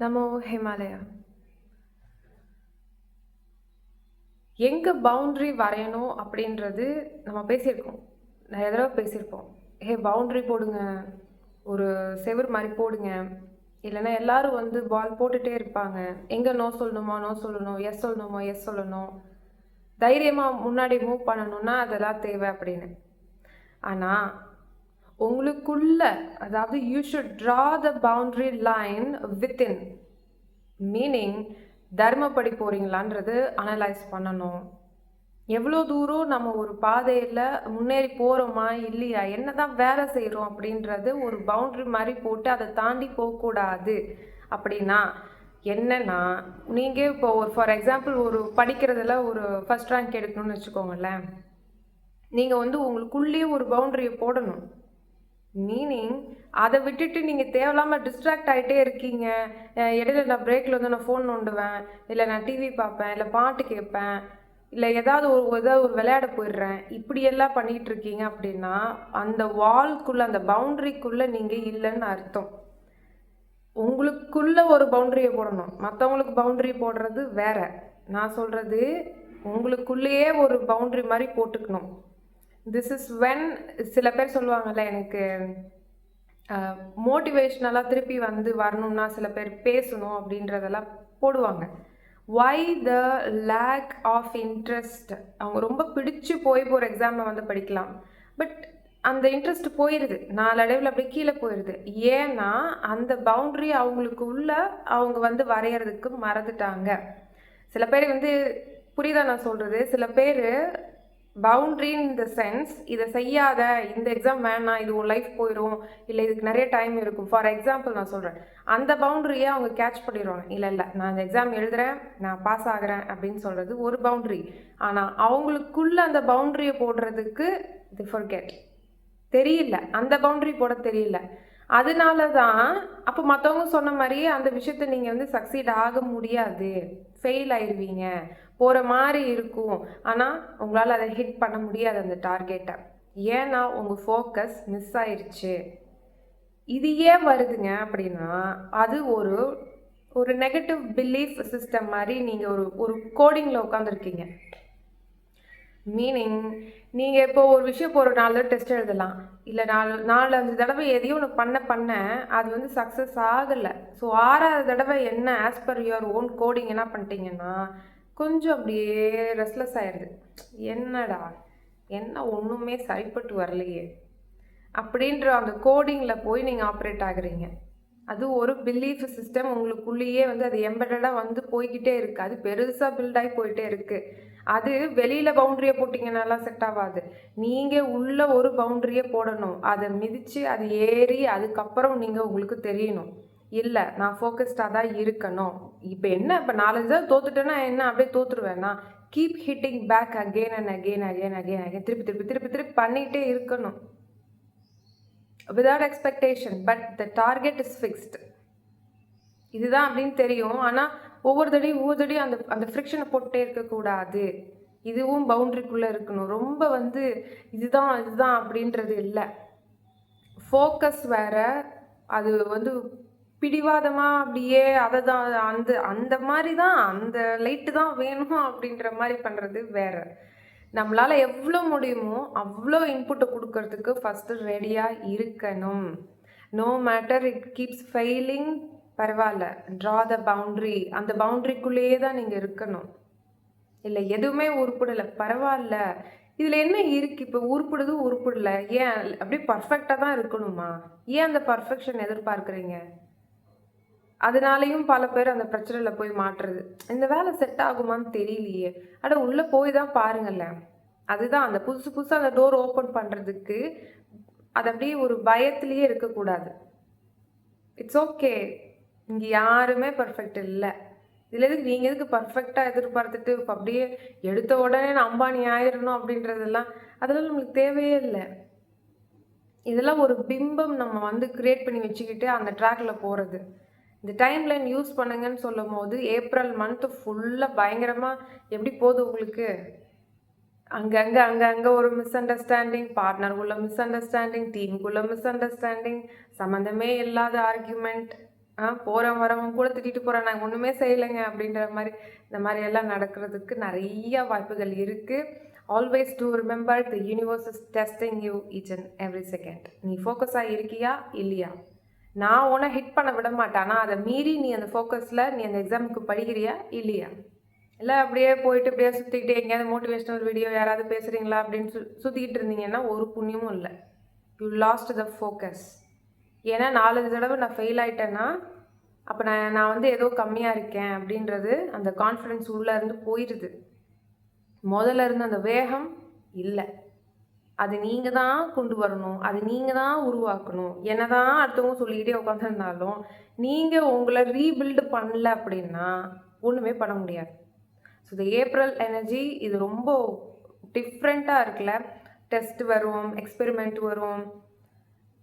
நமோ ஹிமாலயா. எங்கே பவுண்ட்ரி வரையணும் அப்படின்றது நம்ம பேசியிருக்கோம். நிறைய தடவை பேசியிருப்போம். ஹே பவுண்ட்ரி போடுங்க. ஒரு செவர் மாதிரி போடுங்க. இல்லைன்னா எல்லாரும் வந்து பால் போட்டுகிட்டே இருப்பாங்க. எங்கே நோ சொல்லணுமா? நோ சொல்லணும். எஸ் சொல்லணுமா? எஸ் சொல்லணும். தைரியமாக முன்னாடி மூவ் பண்ணணும்னா அதெல்லாம் தேவை அப்படின்னு. ஆனால் உங்களுக்குள்ள அதாவது you should draw the boundary line within meaning தர்மப்படி போகிறீங்களான்றது அனலைஸ் பண்ணணும். எவ்வளோ தூரம் நம்ம ஒரு பாதையில் முன்னேறி போகிறோமா இல்லையா என்ன தான் வேலை செய்கிறோம் அப்படின்றது ஒரு பவுண்ட்ரி மாதிரி போட்டு அதை தாண்டி போகக்கூடாது. அப்படின்னா என்னன்னா நீங்கள் இப்போ ஒரு ஃபார் எக்ஸாம்பிள் ஒரு படிக்கிறதுல ஒரு ஃபஸ்ட் ரேங்க் எடுக்கணும்னு வச்சுக்கோங்களேன். நீங்கள் வந்து உங்களுக்குள்ளேயே ஒரு பவுண்டரியை போடணும். மீனிங் அதை விட்டுட்டு நீங்கள் தேவையில்லாமல் டிஸ்ட்ராக்ட் ஆகிட்டே இருக்கீங்க. இடையில நான் பிரேக்கில் வந்து நான் ஃபோன் நோண்டுவேன். இல்லை நான் டிவி பார்ப்பேன். இல்லை பாட்டு கேட்பேன். இல்லை ஏதாவது ஒரு ஏதாவது ஒரு விளையாட போயிடுறேன். இப்படியெல்லாம் பண்ணிகிட்டு இருக்கீங்க அப்படின்னா அந்த வால்குள்ளே அந்த பவுண்ட்ரிக்குள்ளே நீங்கள் இல்லைன்னு அர்த்தம். உங்களுக்குள்ள ஒரு பவுண்டரியை போடணும். மற்றவங்களுக்கு பவுண்டரி போடுறது வேற. நான் சொல்கிறது உங்களுக்குள்ளேயே ஒரு பவுண்டரி மாதிரி போட்டுக்கணும். திஸ் இஸ் வென் சில பேர் சொல்லுவாங்கல்ல எனக்கு மோட்டிவேஷ்னலாக திருப்பி வந்து வரணும்னா சில பேர் பேசணும் அப்படின்றதெல்லாம் போடுவாங்க. Why the lack of interest அவங்க ரொம்ப பிடிச்சு போய் போகிற எக்ஸாமை வந்து படிக்கலாம். பட் அந்த இன்ட்ரெஸ்ட் போயிடுது நாளடைவில் அப்படியே கீழே போயிடுது ஏன்னா அந்த பவுண்ட்ரி அவங்களுக்கு உள்ள அவங்க வந்து வரைகிறதுக்கு மறந்துட்டாங்க. சில பேர் வந்து புரியுதா நான் சொல்கிறது சில பேர் பவுண்ட்ரி இன் த சென்ஸ் இதை செய்யாத இந்த எக்ஸாம் வேணாம் இது உன் லைஃப் போயிடும் இல்லை இதுக்கு நிறைய டைம் இருக்கும். ஃபார் எக்ஸாம்பிள் நான் சொல்கிறேன் அந்த பவுண்ட்ரியை அவங்க கேட்ச் பண்ணிடுவாங்க. இல்லை இல்லை நான் இந்த எக்ஸாம் எழுதுறேன் நான் பாஸ் ஆகிறேன் அப்படின்னு சொல்கிறது ஒரு பவுண்ட்ரி ஆனால் அவங்களுக்குள்ள அந்த பவுண்ட்ரியை போடுறதுக்கு தி ஃபர்கெட் தெரியல அந்த பவுண்டரி போட தெரியல. அதனால தான் அப்போ மற்றவங்க சொன்ன மாதிரியே அந்த விஷயத்த நீங்கள் வந்து சக்சீட் ஆக முடியாது. ஃபெயில் ஆயிடுவீங்க போகிற மாதிரி இருக்கும். ஆனால் உங்களால் அதை ஹிட் பண்ண முடியாது அந்த டார்கெட்டை ஏன்னா உங்கள் ஃபோக்கஸ் மிஸ் ஆயிடுச்சு இது ஏன் வருதுங்க அப்படின்னா அது ஒரு ஒரு நெகட்டிவ் பிலீஃப் சிஸ்டம் மாதிரி நீங்கள் ஒரு ஒரு கோடிங்கில் உட்காந்துருக்கீங்க மீனிங் நீங்கள் இப்போ ஒரு விஷயம் இப்போ ஒரு நாலு தடவை டெஸ்ட் எழுதலாம். இல்லை நாலு நாலு அஞ்சு தடவை எதையும் ஒன்று பண்ண பண்ண அது வந்து சக்ஸஸ் ஆகலை. ஸோ ஆறாவது தடவை என்ன as per your own coding என்ன பண்ணிட்டீங்கன்னா கொஞ்சம் அப்படியே ரெஸ்ட்லெஸ் ஆயிடுது என்னடா? என்ன ஒன்றுமே சரிப்பட்டு வரலையே. அப்படின்ற அந்த கோடிங்கில் போய் நீங்கள் ஆப்ரேட் ஆகுறீங்க. அது ஒரு பிலீஃப் சிஸ்டம் உங்களுக்குள்ளேயே வந்து அது எம்படடாக வந்து போய்கிட்டே இருக்குது அது பெருசாக பில்டாகி போயிட்டே இருக்குது அது வெளியில் பவுண்ட்ரியை போட்டிங்கனாலாம் செட் ஆகாது. நீங்கள் உள்ள ஒரு பவுண்ட்ரியை போடணும். அதை மிதித்து அது ஏறி அதுக்கப்புறம் நீங்கள் உங்களுக்கு தெரியணும். இல்லை நான் ஃபோக்கஸ்டாக தான் இருக்கணும். இப்போ என்ன இப்போ நாலஞ்சு தான் தோத்துட்டேன்னா என்ன? அப்படியே தோத்துருவேன்னா keep hitting back again and again again again again திருப்பி திருப்பி திருப்பி திருப்பி பண்ணிகிட்டே இருக்கணும். Without expectation but the target is fixed இதுதான் அப்படின்னு தெரியும். ஆனால் ஒவ்வொரு தடையும் ஒவ்வொரு தடையும் அந்த அந்த ஃப்ரிக்ஷனை போட்டுட்டே இருக்கக்கூடாது. இதுவும் பவுண்ட்ரிக்குள்ளே இருக்கணும். ரொம்ப வந்து இதுதான் இதுதான் அப்படின்றது இல்லை. ஃபோக்கஸ் வேற அது வந்து பிடிவாதமாக அப்படியே அதை தான் அந்த அந்த மாதிரி தான் அந்த லைட்டு தான் வேணும் அப்படின்ற மாதிரி பண்ணுறது வேறு. நம்மளால் எவ்வளோ முடியுமோ அவ்வளோ இன்புட்டை கொடுக்கறதுக்கு ஃபஸ்ட்டு ரெடியாக இருக்கணும். No matter it keeps failing பரவாயில்ல. ட்ரா த பவுண்ட்ரி அந்த பவுண்ட்ரிக்குள்ளேயே தான் நீங்கள் இருக்கணும். இல்லை எதுவுமே உருப்பிடலை. பரவாயில்ல. இதில் என்ன இருக்குது இப்போ உருப்பிடுது உருப்பிடல. ஏன்? அப்படியே பர்ஃபெக்டாக தான் இருக்கணுமா? ஏன் அந்த பர்ஃபெக்ஷன் எதிர்பார்க்குறீங்க? அதனாலையும் பல பேர் அந்த பிரச்சனையில் போய் மாட்டுறது. இந்த வேலை செட் ஆகுமான்னு தெரியலையே. அட உள்ளே போய் தான் பாருங்களேன் அதுதான் அந்த புதுசு புதுசாக அந்த டோர் ஓப்பன் பண்ணுறதுக்கு அது அப்படியே ஒரு பயத்துலேயே இருக்கக்கூடாது. இட்ஸ் ஓகே இங்கே யாருமே பர்ஃபெக்ட் இல்லை. இதில் எதுக்கு நீங்கள் எதுக்கு பர்ஃபெக்டாக எதிர்பார்த்துட்டு இப்போ அப்படியே எடுத்த உடனே நான் அம்பானி ஆயிடணும் அப்படின்றதெல்லாம் அதெல்லாம் நம்மளுக்கு தேவையே இல்லை. இதெல்லாம் ஒரு பிம்பம் நம்ம வந்து க்ரியேட் பண்ணி வச்சுக்கிட்டு அந்த ட்ராக்ல போகிறது இந்த டைம் லைன் யூஸ் பண்ணுங்கன்னு சொல்லும் போது ஏப்ரல் மந்த்து ஃபுல்லாக பயங்கரமாக எப்படி போகுது உங்களுக்கு? அங்கங்கே அங்கங்கே ஒரு மிஸ் அண்டர்ஸ்டாண்டிங் பார்ட்னருக்குள்ள மிஸ் அண்டர்ஸ்டாண்டிங் டீமுக்குள்ள மிஸ் அண்டர்ஸ்டாண்டிங் சம்மந்தமே இல்லாத ஆர்கியூமெண்ட் ஆ போகிறவன் வரவன் கூட திட்டிட்டு போகிறேன் நாங்கள் ஒன்றுமே செய்யலைங்க அப்படின்ற மாதிரி இந்த மாதிரி எல்லாம் நடக்கிறதுக்கு நிறைய வாய்ப்புகள் இருக்குது always to remember the universe is testing you each and every second நீ ஃபோக்கஸாக இருக்கியா? இல்லையா? நான் உன்னை ஹிட் பண்ண விட மாட்டேன். ஆனால் அதை மீறி நீ அந்த ஃபோக்கஸில் நீ அந்த எக்ஸாமுக்கு படிக்கிறியா? இல்லையா? இல்லை அப்படியே போயிட்டு அப்படியே சுற்றிக்கிட்டே எங்கேயாவது மோட்டிவேஷ்னல் வீடியோ யாராவது பேசுகிறீங்களா அப்படின்னு சு சுற்றிக்கிட்டு இருந்தீங்கன்னா ஒரு புண்ணியமும் இல்லை. யூ லாஸ்ட் த ஃபோக்கஸ் ஏன்னா நாலஞ்சு தடவை நான் ஃபெயில் ஆகிட்டேன்னா அப்போ நான் நான் வந்து ஏதோ கம்மியாக இருக்கேன் அப்படின்றது அந்த கான்ஃபிடென்ஸ் உள்ளே இருந்து போயிடுது முதல்ல இருந்த அந்த வேகம் இல்லை. அது நீங்கள் தான் கொண்டு வரணும் அது நீங்கள் தான் உருவாக்கணும். என்ன தான் அடுத்தவங்க சொல்லிக்கிட்டே உட்காந்துருந்தாலும் நீங்கள் உங்களை ரீபில்டு பண்ணல அப்படின்னா ஒன்றுமே பண்ண முடியாது. ஸோ இந்த ஏப்ரல் எனர்ஜி இது ரொம்ப டிஃப்ரெண்ட்டாக இருக்குல்ல. டெஸ்ட் வரும் எக்ஸ்பெரிமெண்ட் வரும்.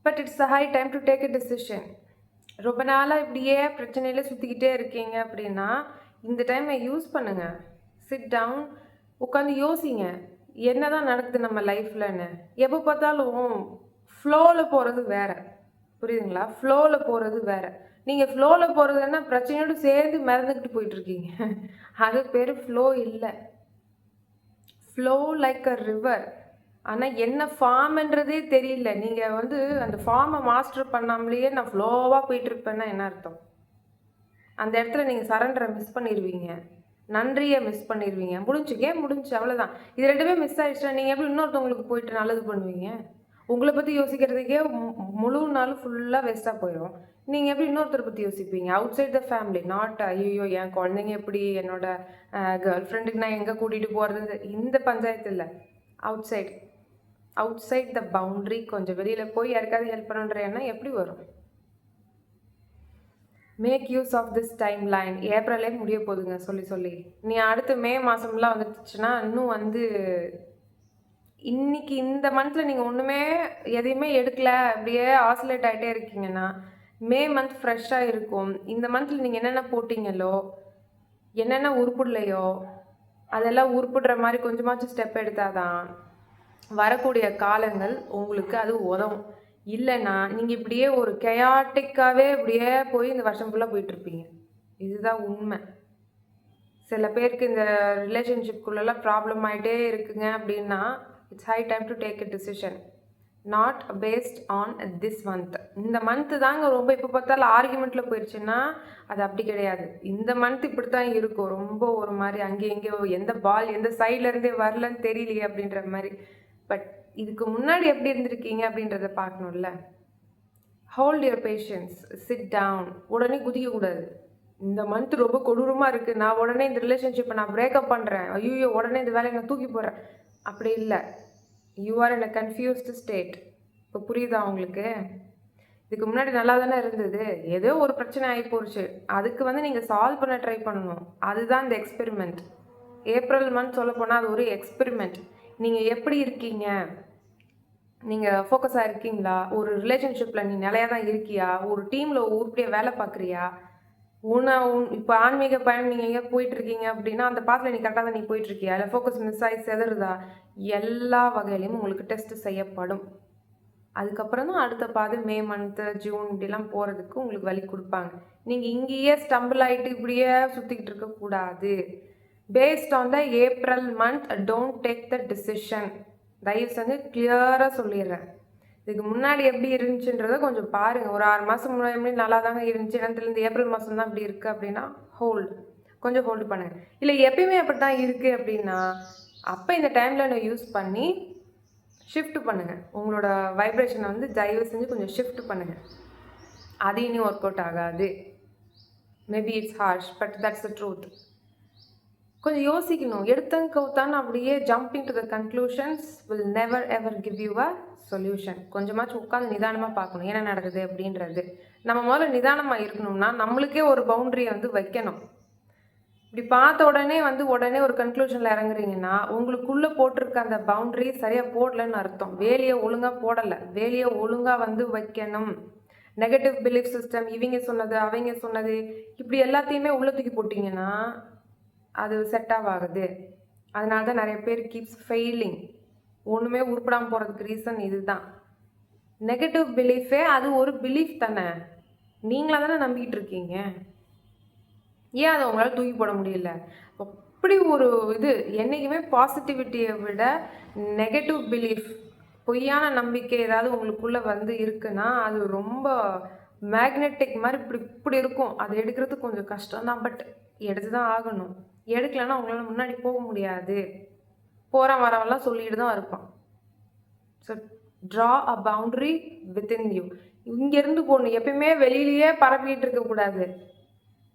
But it's a high time to take a decision ரொம்ப நாளாக இப்படியே பிரச்சனையில சுற்றிக்கிட்டே இருக்கீங்க அப்படின்னா இந்த டைமை யூஸ் பண்ணுங்கள் சிட் டவுன் உட்காந்து யோசிங்க. என்ன தான் நடக்குது நம்ம லைஃப்லன்னு எப்போ பார்த்தாலும் ஃப்ளோவில் போகிறது வேறு. புரியுதுங்களா? ஃப்ளோவில் போகிறது வேற. நீங்கள் ஃப்ளோவில் போகிறதுன்னா பிரச்சனையோடு சேர்ந்து மறந்துக்கிட்டு போயிட்டுருக்கீங்க. அது பேர் ஃப்ளோ இல்லை. ஃப்ளோ லைக் அ ரிவர் ஆனால் என்ன ஃபார்ம்ன்றதே தெரியல. நீங்கள் வந்து அந்த ஃபார்மை மாஸ்டர் பண்ணாமலேயே நான் ஃப்ளோவாக போயிட்டுருப்பேன்னா என்ன அர்த்தம்? அந்த இடத்துல நீங்கள் சரண்டரை மிஸ் பண்ணிடுவீங்க நன்றியை மிஸ் பண்ணிடுவீங்க முடிஞ்சுக்கே முடிஞ்சு அவ்வளோதான் இது ரெண்டுமே மிஸ் ஆகிடுச்சுன்னா நீங்கள் எப்படி இன்னொருத்தவங்களுக்கு போயிட்டு நல்லது பண்ணுவீங்க? உங்களை பற்றி யோசிக்கிறதுக்கே முழு நாள் ஃபுல்லாக வேஸ்ட்டாக போயிடும் நீங்கள் எப்படி இன்னொருத்தரை பற்றி யோசிப்பீங்க? Outside the family not ஐயோ என் குழந்தைங்க எப்படி என்னோட கேர்ள் ஃப்ரெண்டுக்கு நான் எங்கே கூட்டிகிட்டு போகிறது இந்த பஞ்சாயத்து இல்லை outside outside the boundary கொஞ்சம் வெளியில் போய் யாருக்காவது ஹெல்ப் பண்ணுன்ற எண்ணம் எப்படி வரும்? Make use of this timeline ஏப்ரலே முடிய போகுதுங்க சொல்லி சொல்லி. நீ அடுத்து மே மாதம்லாம் வந்துச்சுன்னா இன்னும் வந்து இன்னைக்கு இந்த மந்தில் நீங்கள் ஒன்றுமே எதையுமே எடுக்கல அப்படியே ஆசிலேட் ஆகிட்டே இருக்கீங்கன்னா மே மந்த் ஃப்ரெஷ்ஷாக இருக்கும். இந்த மந்தில் நீங்கள் என்னென்ன போட்டிங்களோ என்னென்ன உருப்பிடலையோ அதெல்லாம் உருப்பிடுற மாதிரி கொஞ்சமாச்சும் ஸ்டெப் எடுத்தாதான் வரக்கூடிய காலங்கள் உங்களுக்கு அது உதவும். இல்லைன்னா நீங்கள் இப்படியே ஒரு கெயாட்டிக்காகவே இப்படியே போய் இந்த வருஷம் ஃபுல்லாக போயிட்டுருப்பீங்க. இதுதான் உண்மை. சில பேருக்கு இந்த ரிலேஷன்ஷிப்குள்ளெல்லாம் ப்ராப்ளம் ஆகிட்டே இருக்குங்க அப்படின்னா it's high time to take a decision not based on this month இந்த மந்த்து தாங்க ரொம்ப இப்போ பார்த்தாலும் ஆர்குமெண்ட்டில் போயிடுச்சுன்னா அது அப்படி கிடையாது. இந்த மந்த் இப்படி தான் இருக்கும். ரொம்ப ஒரு மாதிரி அங்கே எங்கேயோ எந்த பால் எந்த சைட்லேருந்தே வரலன்னு தெரியலையே அப்படின்ற மாதிரி. பட் இதுக்கு முன்னாடி எப்படி இருந்திருக்கீங்க அப்படின்றத பார்க்கணும்ல. Hold your patience sit down உடனே குதிக்கக்கூடாது. இந்த மந்த் ரொம்ப கொடூரமாக இருக்குது நான் உடனே இந்த ரிலேஷன்ஷிப்பை நான் பிரேக்கப் பண்ணுறேன் ஐயோ உடனே இந்த வேலையை நான் தூக்கி போகிறேன் அப்படி இல்லை. You are in a confused state இப்போ புரியுதா உங்களுக்கு? இதுக்கு முன்னாடி நல்லா தானே இருந்தது. ஏதோ ஒரு பிரச்சனை ஆகி போச்சு. அதுக்கு வந்து நீங்கள் சால்வ் பண்ண ட்ரை பண்ணணும். அதுதான் இந்த எக்ஸ்பெரிமெண்ட் ஏப்ரல் மந்த் சொல்ல போனால் அது ஒரு எக்ஸ்பெரிமெண்ட் நீங்கள் எப்படி இருக்கீங்க? நீங்கள் ஃபோக்கஸாக இருக்கீங்களா? ஒரு ரிலேஷன்ஷிப்பில் நீ நிலையாக தான் இருக்கியா? ஒரு டீமில் உருப்படியாக வேலை பார்க்குறியா? உன்னை உன் இப்போ ஆன்மீக பயணம் நீங்கள் எங்கே போயிட்டுருக்கீங்க அப்படின்னா அந்த பாத்தில் நீ கரெக்டாக தான் நீ போயிட்டுருக்கியா இல்லை ஃபோக்கஸ் மிஸ் ஆகி செதறுதா? எல்லா வகையிலையும் உங்களுக்கு டெஸ்ட் செய்யப்படும். அதுக்கப்புறம் தான் அடுத்த பாதை மே மந்த்து ஜூன் இப்படிலாம் போகிறதுக்கு உங்களுக்கு வழி கொடுப்பாங்க. நீங்கள் இங்கேயே ஸ்டம்பிள் ஆகிட்டு இப்படியே சுற்றிக்கிட்டு இருக்கக்கூடாது. Based on the April month don't take the decision தயவு செஞ்சு கிளியராக சொல்லிடுறேன் இதுக்கு முன்னாடி எப்படி இருந்துச்சுன்றதை கொஞ்சம் பாருங்கள் ஒரு ஆறு மாதம் முன்னாடி நல்லா தாங்க இருந்துச்சு? இடத்துல ஏப்ரல் மாதம் தான் இப்படி இருக்குது அப்படின்னா ஹோல்டு கொஞ்சம் ஹோல்டு பண்ணுங்கள் இல்லை எப்பயுமே அப்படி தான் இருக்குது அப்படின்னா அப்போ இந்த டைமில் நான் யூஸ் பண்ணி ஷிஃப்ட் பண்ணுங்கள் உங்களோட வைப்ரேஷனை வந்து தயவு செஞ்சு கொஞ்சம் ஷிஃப்ட் பண்ணுங்கள் அது இனி ஒர்க் அவுட் ஆகாது. Maybe it's harsh but that's the truth கொஞ்சம் யோசிக்கணும். எடுத்தங்க கவுத்தான்னு அப்படியே jumping to the conclusions will never ever give you a solution கொஞ்சமாச்சும் உட்காந்து நிதானமாக பார்க்கணும். என்ன நடக்குது அப்படின்றது. நம்ம முதல்ல நிதானமாக இருக்கணும்னா நம்மளுக்கே ஒரு பவுண்டரியை வந்து வைக்கணும். இப்படி பார்த்த உடனே வந்து உடனே ஒரு கன்க்ளூஷனில் இறங்குறீங்கன்னா உங்களுக்குள்ளே போட்டிருக்க அந்த பவுண்ட்ரி சரியாக போடலன்னு அர்த்தம். வேலையை ஒழுங்காக போடலை. வேலையை ஒழுங்காக வந்து வைக்கணும். நெகட்டிவ் பிலீஃப் சிஸ்டம் இவங்க சொன்னது அவங்க சொன்னது இப்படி எல்லாத்தையுமே உள்ள தூக்கி போட்டிங்கன்னா அது செட் ஆகாது அதனால தான் நிறைய பேர் கீப்ஸ் ஃபெயிலிங் ஒன்றுமே உருப்படாமல் போகிறதுக்கு ரீசன் இதுதான். நெகட்டிவ் பிலீஃபே அது ஒரு பிலீஃப் தானே. நீங்களா தானே நம்பிக்கிட்டு இருக்கீங்க. ஏன் அதை உங்களால் தூக்கி போட முடியல? அப்படி ஒரு இது என்றைக்குமே பாசிட்டிவிட்டியை விட நெகட்டிவ் பிலீஃப் பொய்யான நம்பிக்கை ஏதாவது உங்களுக்குள்ளே வந்து இருக்குன்னா அது ரொம்ப மேக்னெட்டிக் மாதிரி இப்படி இப்படி இருக்கும். அதை எடுக்கிறது கொஞ்சம் கஷ்டம் தான் பட் எடுத்து தான் ஆகணும். எடுக்கலைன்னா உங்களால் முன்னாடி போக முடியாது. போகிறான் வரவெல்லாம் சொல்லிட்டு தான் இருப்பான். So draw a boundary within you இங்கேருந்து போகணும் எப்பயுமே வெளியிலேயே பரப்பிட்டு இருக்கக்கூடாது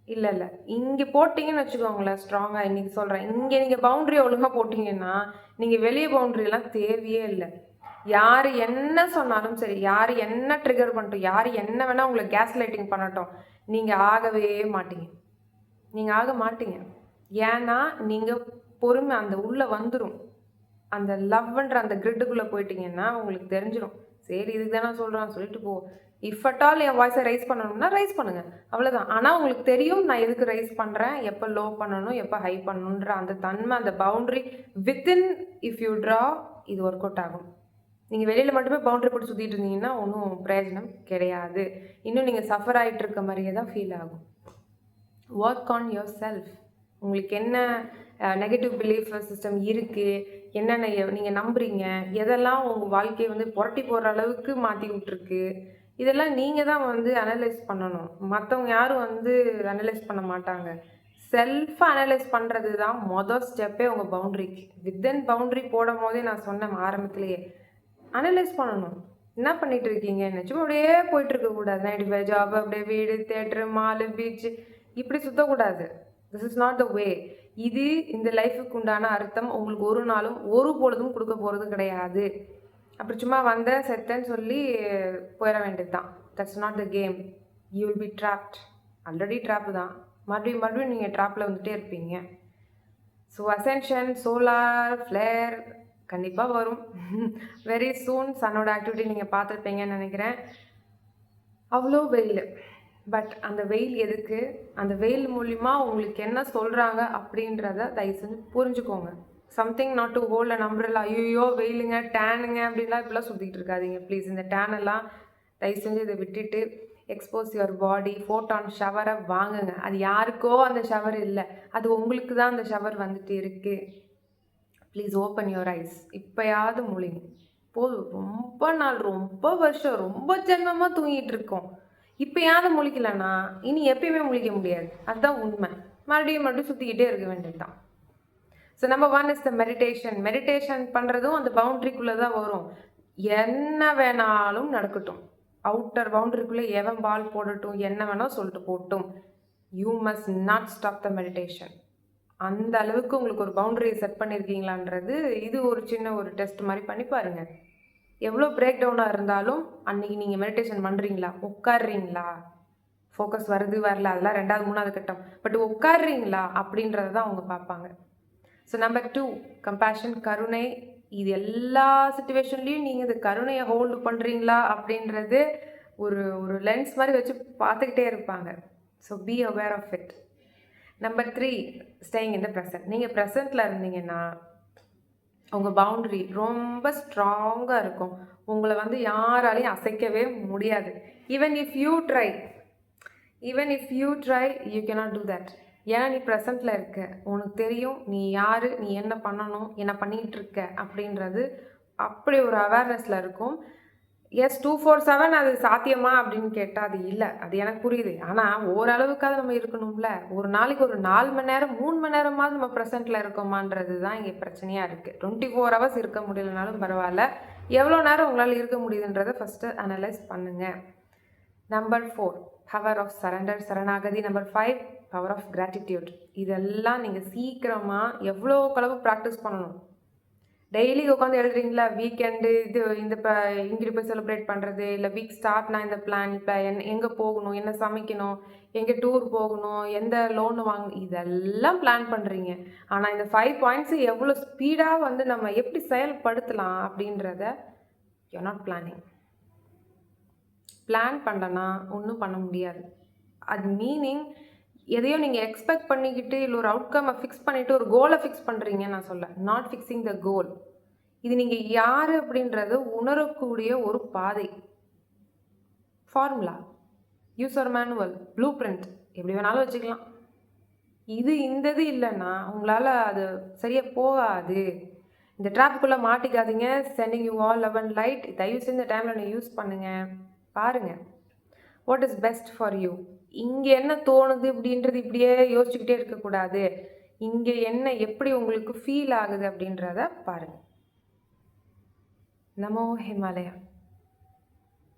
இல்லை இல்லை. இங்கே போட்டிங்கன்னு வச்சுக்கோங்களேன் ஸ்ட்ராங்காக இன்றைக்கி சொல்கிறேன் இங்கே நீங்கள் பவுண்ட்ரி ஒழுங்காக போட்டிங்கன்னா நீங்கள் வெளியே பவுண்ட்ரிலாம் தேவையே இல்லை. யார் என்ன சொன்னாலும் சரி யார் என்ன ட்ரிகர் பண்ணட்டும் யார் என்ன வேணால் உங்களை கேஸ் லைட்டிங் பண்ணட்டும் நீங்கள் ஆகவே மாட்டீங்க. நீங்கள் ஆக மாட்டீங்க. ஏன்னா நீங்கள் பொறுமை அந்த உள்ளே வந்துடும் அந்த லவ்ன்ற அந்த கிரிட்டுக்குள்ளே போயிட்டீங்கன்னா உங்களுக்கு தெரிஞ்சிடும் சரி இதுக்கு தானே சொல்கிறான் சொல்லிட்டு போ. இஃப் அட் ஆல் என் வாய்ஸை ரைஸ் பண்ணணும்னா ரைஸ் பண்ணுங்கள் அவ்வளோதான் ஆனால் உங்களுக்கு தெரியும் நான் எதுக்கு ரைஸ் பண்ணுறேன் எப்போ லோ பண்ணணும் எப்போ ஹை பண்ணணுன்ற அந்த தன்மை அந்த boundary within if you draw இது ஒர்க் அவுட் ஆகும். நீங்கள் வெளியில் மட்டுமே பவுண்ட்ரி போட்டு சுற்றிட்டு இருந்தீங்கன்னா ஒன்றும் பிரயோஜனம் கிடையாது. இன்னும் நீங்கள் சஃபர் ஆகிட்டு இருக்க மாதிரியே தான் ஃபீல் ஆகும். ஒர்க் ஆன் யுவர் செல்ஃப் உங்களுக்கு என்ன நெகட்டிவ் பிலீஃப் சிஸ்டம் இருக்குது என்னென்ன நீங்கள் நம்புறீங்க? எதெல்லாம் உங்கள் வாழ்க்கையை வந்து புரட்டி போடுற அளவுக்கு மாற்றி விட்ருக்கு இதெல்லாம் நீங்கள் தான் வந்து அனலைஸ் பண்ணணும். மற்றவங்க யாரும் வந்து அனலைஸ் பண்ண மாட்டாங்க. செல்ஃபாக அனலைஸ் பண்ணுறது தான் மொதல் ஸ்டெப்பே உங்கள் பவுண்ட்ரிக்கு வித்தின் பவுண்ட்ரி போடும் போதே நான் சொன்னேன் ஆரம்பத்திலேயே அனலைஸ் பண்ணணும். என்ன பண்ணிட்டு இருக்கீங்க? நினச்சும் அப்படியே போயிட்டு இருக்கக்கூடாது. நைட்டு ஃபைவ் ஜாப் அப்படியே வீடு தேட்டரு மாலு பீச்சு இப்படி சுற்றக்கூடாது this is not the way இது இந்த லைஃபுக்கு உண்டான அர்த்தம். உங்களுக்கு ஒரு நாளும் ஒரு பொழுதும் கொடுக்க போகிறது கிடையாது. அப்படி சும்மா வந்த செத்தேன்னு சொல்லி போயிட வேண்டியது தான் that's not the game you will be trapped already trap தான். மறுபடியும் மறுபடியும் நீங்கள் ட்ராப்பில் வந்துகிட்டே இருப்பீங்க. ஸோ அசென்ஷன் சோலார் ஃப்ளேர் கண்டிப்பாக வரும். வெரி சூன் சன்னோட ஆக்டிவிட்டி நீங்கள் பார்த்துருப்பீங்கன்னு நினைக்கிறேன். அவ்வளோ வெயில். பட் அந்த வெயில் எதுக்கு? அந்த வெயில் மூலிமா உங்களுக்கு என்ன சொல்கிறாங்க அப்படின்றத தயவு செஞ்சு புரிஞ்சுக்கோங்க. Something not to hold and umbrella ஐயோ வெயிலுங்க டேனுங்க அப்படின்லாம் இப்படிலாம் சுற்றிட்டு இருக்காதீங்க. ப்ளீஸ் இந்த டேனெல்லாம் தயவு செஞ்சு இதை விட்டுட்டு எக்ஸ்போஸ் யுவர் பாடி ஃபோட்டான் ஷவரை வாங்குங்க. அது யாருக்கோ அந்த ஷவர் இல்லை. அது உங்களுக்கு தான் அந்த ஷவர் வந்துட்டு இருக்குது ப்ளீஸ் ஓப்பன் யுவர் ஐஸ் இப்போயாவது மூலிங்க போதும். ரொம்ப நாள் ரொம்ப வருஷம் ரொம்ப ஜென்மமாக தூங்கிட்டு இருக்கோம். இப்போயாவது முழிக்கலன்னா இனி எப்பயுமே முழிக்க முடியாது. அதுதான் உண்மை. மறுபடியும் மறுபடியும் சுற்றிக்கிட்டே இருக்க வேண்டியது தான் so number one is the meditation meditation பண்ணுறதும் அந்த பவுண்ட்ரிக்குள்ளே தான் வரும். என்ன வேணாலும் நடக்கட்டும். அவுட்டர் பவுண்ட்ரிக்குள்ளே எவன் பால் போடட்டும் என்ன வேணால் சொல்லிட்டு போட்டும். You must not stop the meditation அந்த அளவுக்கு உங்களுக்கு ஒரு பவுண்டரியை செட் பண்ணியிருக்கீங்களான்றது இது ஒரு சின்ன ஒரு டெஸ்ட் மாதிரி பண்ணி பாருங்கள் எவ்வளோ பிரேக் டவுனாக இருந்தாலும் அன்றைக்கி நீங்கள் மெடிடேஷன் பண்ணுறீங்களா உட்காடுறீங்களா ஃபோக்கஸ் வருது வரல அதெல்லாம் ரெண்டாவது மூணாவது கட்டம். பட் உட்காடுறீங்களா அப்படின்றத தான் அவங்க பார்ப்பாங்க. ஸோ நம்பர் டூ கம்பேஷன் கருணை. இது எல்லா சுச்சுவேஷன்லேயும் நீங்கள் இந்த கருணையை ஹோல்டு பண்ணுறீங்களா அப்படின்றது ஒரு ஒரு லென்ஸ் மாதிரி வச்சு பார்த்துக்கிட்டே இருப்பாங்க. So be aware of it number three staying in the present நீங்கள் ப்ரெசண்ட்டில் இருந்தீங்கன்னா உங்கள் பவுண்ட்ரி ரொம்ப ஸ்ட்ராங்காக இருக்கும். உங்களை வந்து யாராலையும் அசைக்கவே முடியாது. Even if you try even if you try you cannot do that ஏன்னா நீ ப்ரெசண்ட்டில் இருக்க. உனக்கு தெரியும் நீ யார் நீ என்ன பண்ணணும் என்ன பண்ணிகிட்டு இருக்க அப்படின்றது அப்படி ஒரு அவேர்னஸில் இருக்கும். எஸ் டூ ஃபோர் செவன் அது சாத்தியமா அப்படின்னு கேட்டால் அது இல்லை. அது எனக்கு புரியுது. ஆனால் ஓரளவுக்காவது நம்ம இருக்கணும்ல. ஒரு நாளைக்கு ஒரு நாலு மணி நேரம் மூணு மணி நேரமாவது நம்ம ப்ரெசென்ட்டில் இருக்கோமான்றது தான் இங்கே பிரச்சனையாக இருக்குது டுவெண்ட்டி ஃபோர் ஹவர்ஸ் இருக்க முடியலனாலும் பரவாயில்ல. எவ்வளோ நேரம் உங்களால் இருக்க முடியுதுன்றதை ஃபஸ்ட்டு அனலைஸ் பண்ணுங்கள் number four power of surrender சரணாகதி. Number five power of gratitude இதெல்லாம் நீங்கள் சீக்கிரமாக எவ்வளோ அளவு ப்ராக்டிஸ் பண்ணணும். டெய்லி உட்காந்து எழுதுறீங்களா? வீக்கெண்டு இது இந்த இப்போ இங்கிட்டு போய் செலிப்ரேட் பண்ணுறது இல்லை வீக் ஸ்டார்ட்னா இந்த பிளான் இப்போ என் எங்கே போகணும்? என்ன சமைக்கணும்? எங்கே டூர் போகணும்? எந்த லோனு வாங்க இதெல்லாம் பிளான் பண்ணுறீங்க ஆனால் இந்த ஃபைவ் பாயிண்ட்ஸு எவ்வளோ ஸ்பீடாக வந்து நம்ம எப்படி செயல்படுத்தலாம் அப்படின்றத யூ நாட் பிளானிங் பிளான் பண்ணலன்னா ஒன்றும் பண்ண முடியாது. அது மீனிங் எதையோ நீங்கள் எக்ஸ்பெக்ட் பண்ணிக்கிட்டு இல்லை ஒரு அவுட்கம்மை ஃபிக்ஸ் பண்ணிவிட்டு ஒரு கோலை ஃபிக்ஸ் பண்ணுறீங்கன்னு நான் சொல்ல. நாட் ஃபிக்ஸிங் த கோல் இது நீங்கள் யார் அப்படின்றத உணரக்கூடிய ஒரு பாதை. Formula user manual blueprint எப்படி வேணாலும் வச்சுக்கலாம். இது இந்த இது இல்லைன்னா உங்களால் அது சரியாக போகாது. இந்த ட்ராப்புக்குள்ளே மாட்டிக்காதீங்க. Sending you all eleven light தயவு செஞ்சு இந்த டைமில் நீங்கள் யூஸ் பண்ணுங்கள் பாருங்கள் what is best for you இங்கே என்ன தோணுது அப்படின்றது இப்படியே யோசிச்சுக்கிட்டே இருக்கக்கூடாது. இங்கே என்ன எப்படி உங்களுக்கு ஃபீல் ஆகுது அப்படின்றத பாருங்கள் நமோ ஹிமாலயா.